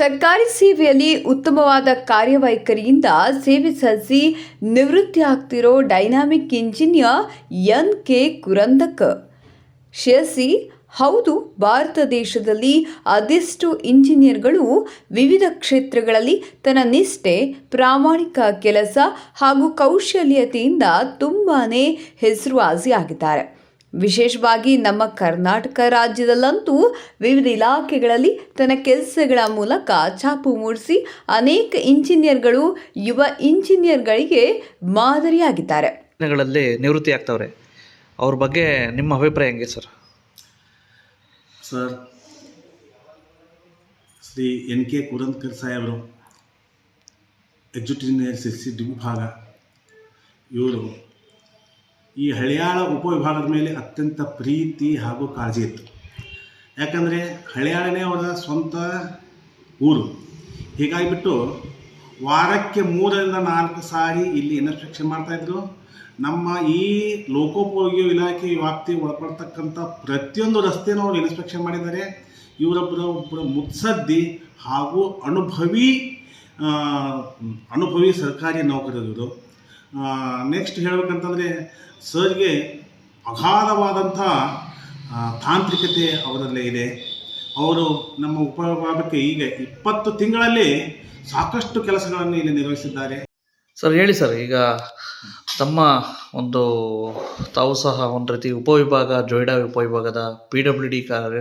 ಸರ್ಕಾರಿ ಸೇವೆಯಲ್ಲಿ ಉತ್ತಮವಾದ ಕಾರ್ಯವೈಖರಿಯಿಂದ ಸೇವೆ ಸಲ್ಲಿಸಿ ನಿವೃತ್ತಿ ಆಗ್ತಿರೋ dynamic engineer N K Kurandak. Sirsi, ಹೌದು, ಭಾರತ ದೇಶದಲ್ಲಿ ಅದೆಷ್ಟು ಇಂಜಿನಿಯರ್ಗಳು ವಿವಿಧ ಕ್ಷೇತ್ರಗಳಲ್ಲಿ ತನ್ನ ನಿಷ್ಠೆ, ಪ್ರಾಮಾಣಿಕ ಕೆಲಸ ಹಾಗೂ ಕೌಶಲ್ಯತೆಯಿಂದ ತುಂಬಾ ಹೆಸರುವಾಸಿಯಾಗಿದ್ದಾರೆ. ವಿಶೇಷವಾಗಿ ನಮ್ಮ ಕರ್ನಾಟಕ ರಾಜ್ಯದಲ್ಲಂತೂ ವಿವಿಧ ಇಲಾಖೆಗಳಲ್ಲಿ ತನ್ನ ಕೆಲಸಗಳ ಮೂಲಕ ಛಾಪು ಮೂಡಿಸಿ ಅನೇಕ ಇಂಜಿನಿಯರ್ಗಳು ಯುವ ಇಂಜಿನಿಯರ್ಗಳಿಗೆ ಮಾದರಿಯಾಗಿದ್ದಾರೆ. ದಿನಗಳಲ್ಲಿ ನಿವೃತ್ತಿ ಆಗ್ತವ್ರೆ. ಅವ್ರ ಬಗ್ಗೆ ನಿಮ್ಮ ಅಭಿಪ್ರಾಯ ಹೆಂಗೆ sir? Sir Shri N K Kurandkar ಸಾಹೇಬರು executive engineer C C D ವಿಭಾಗ ಇವರು ಈ ಹಳಿಯಾಳ ಉಪವಿಭಾಗದ ಮೇಲೆ ಅತ್ಯಂತ ಪ್ರೀತಿ ಹಾಗೂ ಕಾಳಜಿ ಇತ್ತು. ಯಾಕಂದರೆ ಹಳಿಯಾಳನೇ ಅವರ ಸ್ವಂತ ಊರು. ಹೀಗಾಗಿಬಿಟ್ಟು ವಾರಕ್ಕೆ ಮೂರರಿಂದ ನಾಲ್ಕು ಸಾರಿ ಇಲ್ಲಿ ಇನ್ಸ್ಪೆಕ್ಷನ್ ಮಾಡ್ತಾಯಿದ್ರು ನಮ್ಮ ಈ ಲೋಕೋಪಯೋಗಿ ಇಲಾಖೆ ವ್ಯಾಪ್ತಿ ಒಳಪಡ್ತಕ್ಕಂಥ ಪ್ರತಿಯೊಂದು ರಸ್ತೆನೂ ಅವರು ಇನ್ಸ್ಪೆಕ್ಷನ್ ಮಾಡಿದ್ದಾರೆ. ಇವರೊಬ್ಬರ ಒಬ್ಬರ ಮುತ್ಸದ್ದಿ ಹಾಗೂ ಅನುಭವಿ ಅನುಭವಿ ಸರ್ಕಾರಿ ನೌಕರರು ನೆಕ್ಸ್ಟ್ ಹೇಳಬೇಕಂತಂದರೆ ಸರ್ಗೆ ಅಗಾಧವಾದಂಥ ತಾಂತ್ರಿಕತೆ ಅವರಲ್ಲೇ ಇದೆ. ಅವರು ನಮ್ಮ ಉಪವಿಭಾಗಕ್ಕೆ ಈಗ ಇಪ್ಪತ್ತು ತಿಂಗಳಲ್ಲಿ ಸಾಕಷ್ಟು ಕೆಲಸಗಳನ್ನು ಇಲ್ಲಿ ನಿರ್ವಹಿಸಿದ್ದಾರೆ. ಸರ್, ಹೇಳಿ ಸರ್, ಈಗ ತಮ್ಮ ಒಂದು, ತಾವು ಸಹ ಒಂದು ರೀತಿ ಉಪವಿಭಾಗ, ಜೊಯ್ಡಾ ಉಪವಿಭಾಗದ ಪಿ ಡಬ್ಲ್ಯೂ ಡಿ ಕಾರ್ಯ,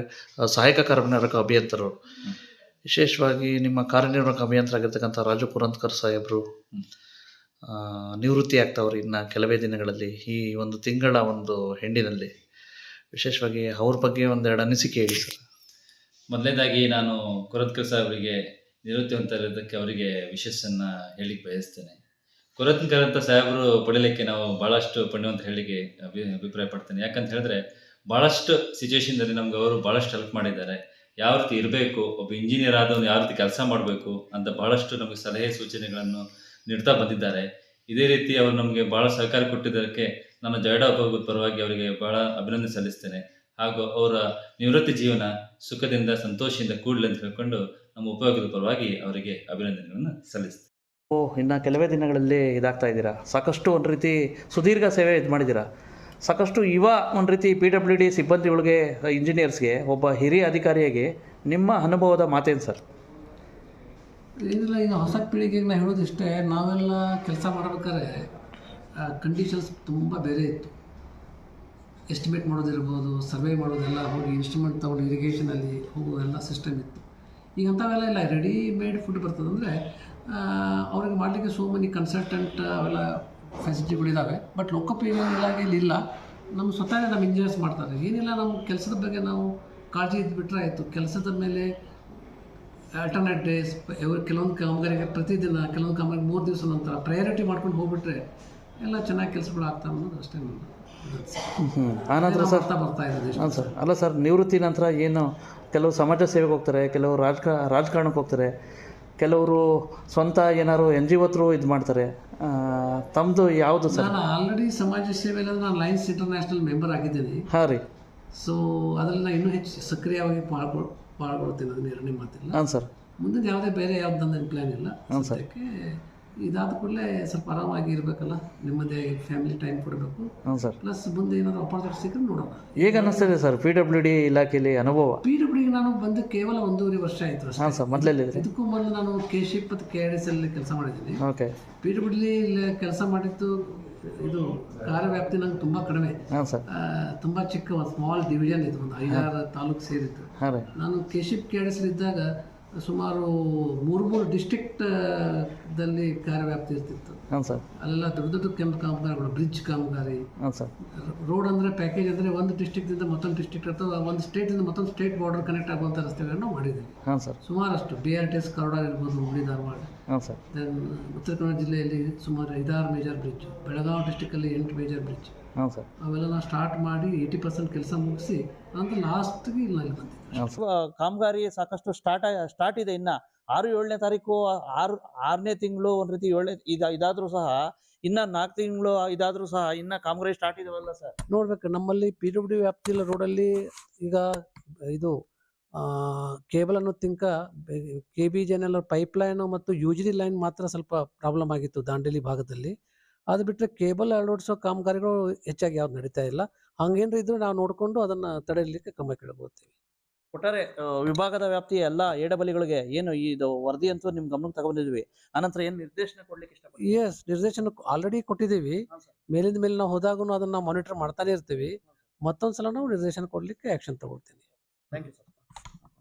ಸಹಾಯಕ ಕಾರ್ಯನಿರ್ವಾಹಕ ಅಭಿಯಂತರರು. ವಿಶೇಷವಾಗಿ ನಿಮ್ಮ ಕಾರ್ಯನಿರ್ವಾಹಕ ಅಭಿಯಂತರಾಗಿರ್ತಕ್ಕಂಥ ರಾಜು ಪುರಂತ್ಕರ್ ಸಾಹೇಬರು ನಿವೃತ್ತಿ ಆಗ್ತಾವ್ರಿ ಇನ್ನು ಕೆಲವೇ ದಿನಗಳಲ್ಲಿ ಈ ಒಂದು ತಿಂಗಳ ಒಂದು ಹೆಂಡಿನಲ್ಲಿ ವಿಶೇಷವಾಗಿ ಅವ್ರ ಬಗ್ಗೆ ಒಂದೆರಡು ಅನಿಸಿಕೆ ಹೇಳಿ ಸರ್. ಮೊದಲನೇದಾಗಿ ನಾನು ಕೊರತ್ಕರ್ ಅವರಿಗೆ, ನಿವೃತ್ತಿ ಹೊಂದಿರೋದಕ್ಕೆ ಅವರಿಗೆ ವಿಶೇಷನ್ನ ಹೇಳಿಕ್ ಬಯಸ್ತೇನೆ. ಕೊರತ್ಕರ್ ಅಂತ ಸಾಹೇಬರು ಪಡೀಲಿಕ್ಕೆ ನಾವು ಭಾಳಷ್ಟು ಪಣ್ಯವಂತ ಹೇಳಿಕೆ ಅಭಿ ಅಭಿಪ್ರಾಯ ಪಡ್ತೇನೆ ಯಾಕಂತ ಹೇಳಿದ್ರೆ ಭಾಳಷ್ಟು ಸಿಚುವೇಶನ್ದಲ್ಲಿ ನಮ್ಗೆ ಅವರು ಭಾಳಷ್ಟು ಹೆಲ್ಪ್ ಮಾಡಿದ್ದಾರೆ. ಯಾವ ರೀತಿ ಇರಬೇಕು, ಒಬ್ಬ ಇಂಜಿನಿಯರ್ ಆದವನು ಯಾವ ರೀತಿ ಕೆಲಸ ಮಾಡಬೇಕು ಅಂತ ಭಾಳಷ್ಟು ನಮಗೆ ಸಲಹೆ ಸೂಚನೆಗಳನ್ನು ನೀಡ್ತಾ ಬಂದಿದ್ದಾರೆ. ಇದೇ ರೀತಿ ಅವರು ನಮಗೆ ಬಹಳ ಸಹಕಾರ ಕೊಟ್ಟಿದ್ದಕ್ಕೆ ನಾನು ಜಯಡಾ ಉಪಯೋಗದ ಪರವಾಗಿ ಅವರಿಗೆ ಬಹಳ ಅಭಿನಂದನೆ ಸಲ್ಲಿಸ್ತೇನೆ. ಹಾಗೂ ಅವರ ನಿವೃತ್ತಿ ಜೀವನ ಸುಖದಿಂದ ಸಂತೋಷದಿಂದ ಕೂಡಲಿ ಅಂತ ಹೇಳ್ಕೊಂಡು ನಮ್ಮ ಉಪಯೋಗದ ಪರವಾಗಿ ಅವರಿಗೆ ಅಭಿನಂದನೆಗಳನ್ನು ಸಲ್ಲಿಸ್ತೇನೆ. ಇನ್ನು ಕೆಲವೇ ದಿನಗಳಲ್ಲಿ ಇದಾಗ್ತಾ ಇದ್ದೀರಾ? ಸಾಕಷ್ಟು ಒಂದು ರೀತಿ ಸುದೀರ್ಘ ಸೇವೆ ಇದು ಮಾಡಿದ್ದೀರಾ? ಸಾಕಷ್ಟು ಯುವ ಒಂದು ರೀತಿ ಪಿ ಡಬ್ಲ್ಯೂ ಡಿ ಸಿಬ್ಬಂದಿಗಳಿಗೆ ಇಂಜಿನಿಯರ್ಸ್ಗೆ ಒಬ್ಬ ಹಿರಿಯ ಅಧಿಕಾರಿಯಾಗಿ ನಿಮ್ಮ ಅನುಭವದ ಮಾತೇನು ಸರ್? ಏನಿಲ್ಲ ಈಗ ಹೊಸ ಪೀಳಿಗೆಗೆ ನಾ ಹೇಳೋದಿಷ್ಟೇ, ನಾವೆಲ್ಲ ಕೆಲಸ ಮಾಡ್ಬೇಕಾದ್ರೆ ಕಂಡೀಷನ್ಸ್ ತುಂಬ ಬೇರೆ ಇತ್ತು. ಎಸ್ಟಿಮೇಟ್ ಮಾಡೋದಿರ್ಬೋದು ಸರ್ವೆ ಮಾಡೋದೆಲ್ಲ ಹೋಗಿ ಇನ್ಸ್ಟ್ರೂಮೆಂಟ್ ತೊಗೊಂಡು ಇರಿಗೇಷನಲ್ಲಿ ಹೋಗೋದೆಲ್ಲ ಸಿಸ್ಟಮ್ ಇತ್ತು. ಈಗ ಅಂಥವೆಲ್ಲ ಇಲ್ಲ ರೆಡಿಮೇಡ್ ಫುಡ್ ಬರ್ತದಂದರೆ ಅವ್ರಿಗೆ ಮಾಡಲಿಕ್ಕೆ ಸೋ ಮನಿ ಕನ್ಸಲ್ಟೆಂಟ್ ಅವೆಲ್ಲ ಫೆಸಿಲಿಟಿಗಳಿದ್ದಾವೆ ಬಟ್ ಲೋಕೋಪಯೋಗಿ ಇಲಾಖೆಯಲ್ಲಿ ಇಲ್ಲ ನಮ್ಮ ಸ್ವತಃ ನಮ್ಮ ಇಂಜಿನಿಯರ್ಸ್ ಮಾಡ್ತಾರೆ. ಏನಿಲ್ಲ ನಮ್ಮ ಕೆಲಸದ ಬಗ್ಗೆ ನಾವು ಕಾಳಜಿ ಇದ್ಬಿಟ್ರೆ ಆಯಿತು. ಕೆಲಸದ ಮೇಲೆ ಆಲ್ಟರ್ನೇಟ್ ಡೇಸ್ ಕೆಲವೊಂದು ಕಾಮಗಾರಿಗೆ ಪ್ರತಿದಿನ ಕೆಲವೊಂದು ಕಾಮಗಾರಿಗೆ ಮೂರು ದಿವಸ ನಂತರ ಪ್ರಯಾರಿಟಿ ಮಾಡ್ಕೊಂಡು ಹೋಗ್ಬಿಟ್ರೆ ಎಲ್ಲ ಚೆನ್ನಾಗಿ ಕೆಲಸಗಳು ಆಗ್ತಾ ಅನ್ನೋದು ಅಷ್ಟೇ ನಾನು ಆನಂತರ ಸರ್ ಬರ್ತಾ ಹಾಂ ಸರ್. ಅಲ್ಲ ಸರ್ ನಿವೃತ್ತಿ ನಂತರ ಏನು ಕೆಲವು ಸಮಾಜ ಸೇವೆಗೆ ಹೋಗ್ತಾರೆ ಕೆಲವರು ರಾಜಕ ರಾಜಕಾರಣಕ್ಕೆ ಹೋಗ್ತಾರೆ ಕೆಲವರು ಸ್ವಂತ ಏನಾದ್ರು ಎನ್ ಜಿ ಒತ್ರು ಇದು ಮಾಡ್ತಾರೆ. ತಮ್ಮದು ಯಾವುದು ಸರ್? ನಾನು ಆಲ್ರೆಡಿ ಸಮಾಜ ಸೇವೆಯಲ್ಲಿ ನಾನು ಲೈನ್ಸ್ ಇಂಟರ್ನ್ಯಾಷನಲ್ ಮೆಂಬರ್ ಆಗಿದ್ದೀನಿ. ಹಾಂ ರೀ. ಸೊ ಅದರಲ್ಲಿ ನಾನು ಇನ್ನೂ ಹೆಚ್ಚು ಸಕ್ರಿಯವಾಗಿ ಪಾಲ್ಗೊಳ್ ಪಾಲ್ಗೊಳ್ತೀನಿ ಅದನ್ನ ಎರಡನೇ ಮಾತಿಲ್ಲ. ಹಾಂ ಸರ್. ಮುಂದಿನ ಯಾವುದೇ ಬೇರೆ ಯಾವ್ದು ನನ್ನ ಪ್ಲ್ಯಾನ್ ಇಲ್ಲ. ಹಾಂ ಸರ್. ಸದ್ಯಕ್ಕೆ ಇದಾದ ಕೂಡಲೇ ಸ್ವಲ್ಪ ಆರಾಮಾಗಿ ಇರಬೇಕಲ್ಲ ನಿಮ್ಮದೇ ಫ್ಯಾಮಿಲಿ ಟೈಮ್ ಕೊಡಬೇಕು. ಹಾಂ ಸರ್. ಪ್ಲಸ್ ಮುಂದೆ ಏನಾದರೂ ಅಪಾರ್ಚುನಿಟಿ ಸಿಕ್ಕರೆ ನೋಡೋಣ. ಹೇಗೆ ಅನ್ನಿಸ್ತಿದೆ ಸರ್ ಪಿ ಡಬ್ಲ್ಯೂ ಡಿ ಇಲಾಖೆಯಲ್ಲಿ ಅನುಭವ? ಪಿ ಡಬ್ಲ್ಯೂಗೆ ನಾನು ಬಂದು ಕೇವಲ ಒಂದೂವರೆ ವರ್ಷ ಆಯಿತು ಹಾಂ ಸರ್ ಮೊದಲಲ್ಲಿ ಇದಕ್ಕೂ ಮೊದಲು ನಾನು ಕೆ ಶಿಪ್ ಮತ್ತು ಕೆ ಆರ್ ಎಸ್ ಅಲ್ಲಿ ಕೆಲಸ ಮಾಡಿದ್ದೀನಿ. ಓಕೆ. ಪಿ ಡಬ್ಲ್ಯೂ ಕೆಲಸ ಮಾಡಿದ್ದು ಇದು ಕಾರ್ಯವ್ಯಾಪ್ತಿ ನಂಗೆ ತುಂಬ ಕಡಿಮೆ. ಹಾಂ ಸರ್. ಆ, ತುಂಬ ಚಿಕ್ಕ ಒಂದು ಸ್ಮಾಲ್ ಡಿವಿಷನ್ ಇದು ಒಂದು ಐದಾರು ತಾಲೂಕು ಸೇರಿತ್ತು. ಹಾಂ ರೀ. ನಾನು K SHIP K R S ಇದ್ದಾಗ ಸುಮಾರು ಮೂರು ಮೂರು ಡಿಸ್ಟ್ರಿಕ್ಟ್ ದಲ್ಲಿ ಕಾರ್ಯವ್ಯಾಪ್ತಿ ಇರ್ತಿತ್ತು. ಹಾಂ ಸರ್. ಅಲ್ಲೆಲ್ಲ ದೊಡ್ಡ ದೊಡ್ಡ ಕೆಂಪು ಕಾಮಗಾರಿಗಳು ಬ್ರಿಡ್ಜ್ ಕಾಮಗಾರಿ. ಹಾಂ ಸರ್. ರೋಡ್ ಅಂದರೆ ಪ್ಯಾಕೇಜ್ ಅಂದರೆ ಒಂದು ಡಿಸ್ಟ್ರಿಕ್ಟಿಂದ ಮತ್ತೊಂದು ಡಿಸ್ಟ್ರಿಕ್ಟ್ ಅಥವಾ ಒಂದು ಸ್ಟೇಟಿಂದ ಮತ್ತೊಂದು ಸ್ಟೇಟ್ ಬಾರ್ಡರ್ ಕನೆಕ್ಟ್ ಆಗುವಂಥ ರಸ್ತೆಗಳನ್ನು ಮಾಡಿದ್ದೀವಿ. ಹಾಂ ಸರ್. ಸುಮಾರಷ್ಟು B R T S corridor ಇರ್ಬೋದು ಹುಬ್ಳಿ ಧಾರವಾಡ ಹಾಂ ಸರ್. ಉತ್ತರ ಕನ್ನಡ ಜಿಲ್ಲೆಯಲ್ಲಿ ಸುಮಾರು ಐದಾರು ಮೇಜರ್ ಬ್ರಿಡ್ಜ್ ಬೆಳಗಾವಿ ಡಿಸ್ಟಿಕಲ್ಲಿ ಎಂಟು ಮೇಜರ್ ಬ್ರಿಡ್ಜ್ ಹಾಂ ಸರ್. ಅವೆಲ್ಲ ನಾವು ಸ್ಟಾರ್ಟ್ ಮಾಡಿ ಏಯ್ಟಿ ಪರ್ಸೆಂಟ್ ಕೆಲಸ ಮುಗಿಸಿ ನಂತರ ಲಾಸ್ಟ್ಗೆ ಇಲ್ಲಿ ನಾನು ಬಂದಿದ್ದೆ. ಕಾಮಗಾರಿ ಸಾಕಷ್ಟು ಸ್ಟಾರ್ಟ್ ಸ್ಟಾರ್ಟ್ ಇದೆ ಇನ್ನ. ಆರು ಏಳನೇ ತಾರೀಕು ಆರು ಆರನೇ ತಿಂಗಳು ಒಂದು ರೀತಿ ಏಳನೇ ಇದ ಇದಾದ್ರೂ ಸಹ ಇನ್ನ ನಾಲ್ಕು ತಿಂಗಳು ಇದಾದ್ರೂ ಸಹ ಇನ್ನ ಕಾಮಗಾರಿ ಸ್ಟಾರ್ಟ್ ಇದಾವಲ್ಲ ಸರ್? ನೋಡ್ಬೇಕು ನಮ್ಮಲ್ಲಿ ಪಿ ಡಬ್ಲ್ಯೂ ವ್ಯಾಪ್ತಿ ವ್ಯಾಪ್ತಿಯ ರೋಡಲ್ಲಿ ಈಗ ಇದು ಕೇಬಲ್ ಅನ್ನು ತಿಂಕ K B G N L pipe line ಮತ್ತು ಯು ಜಿ ಡಿ ಲೈನ್ ಮಾತ್ರ ಸ್ವಲ್ಪ ಪ್ರಾಬ್ಲಮ್ ಆಗಿತ್ತು ದಾಂಡೇಲಿ ಭಾಗದಲ್ಲಿ. ಅದು ಬಿಟ್ಟರೆ ಕೇಬಲ್ ಅಳವಡಿಸೋ ಕಾಮಗಾರಿಗಳು ಹೆಚ್ಚಾಗಿ ಯಾವ್ದು ನಡೀತಾ ಇಲ್ಲ. ಹಂಗೇನ್ರ ಇದ್ರೂ ನಾವು ನೋಡಿಕೊಂಡು ಅದನ್ನು ತಡೆಯಲಿಕ್ಕೆ ಕ್ರಮ ಕೇಳ್ಕೊಳ್ತೀವಿ ಒಟ್ಟಾರೆ ವಿಭಾಗದ ವ್ಯಾಪ್ತಿಯ ಎಲ್ಲ ಎಡಬಲಿಗಳಿಗೆ ಏನು ಇದು ವರದಿ ಅಂತೂ ನಿಮ್ ಗಮನಕ್ಕೆ ತಗೊಂಡಿದ್ವಿ. ಅನಂತರ ಏನು ನಿರ್ದೇಶನ ಕೊಡ್ಲಿಕ್ಕೆ ಇಷ್ಟ ಎಸ್ ನಿರ್ದೇಶನ ಆಲ್ರೆಡಿ ಕೊಟ್ಟಿದ್ದೀವಿ. ಮೇಲಿಂದ ಮೇಲೆ ನಾವು ಹೋದಾಗೂ ಅದನ್ನ ಮಾನಿಟರ್ ಮಾಡ್ತಾನೆ ಇರ್ತೀವಿ. ಮತ್ತೊಂದ್ಸಲ ನಾವು ನಿರ್ದೇಶನ ಕೊಡ್ಲಿಕ್ಕೆ ಆಕ್ಷನ್ ತಗೊಳ್ತೀನಿ. Thank you sir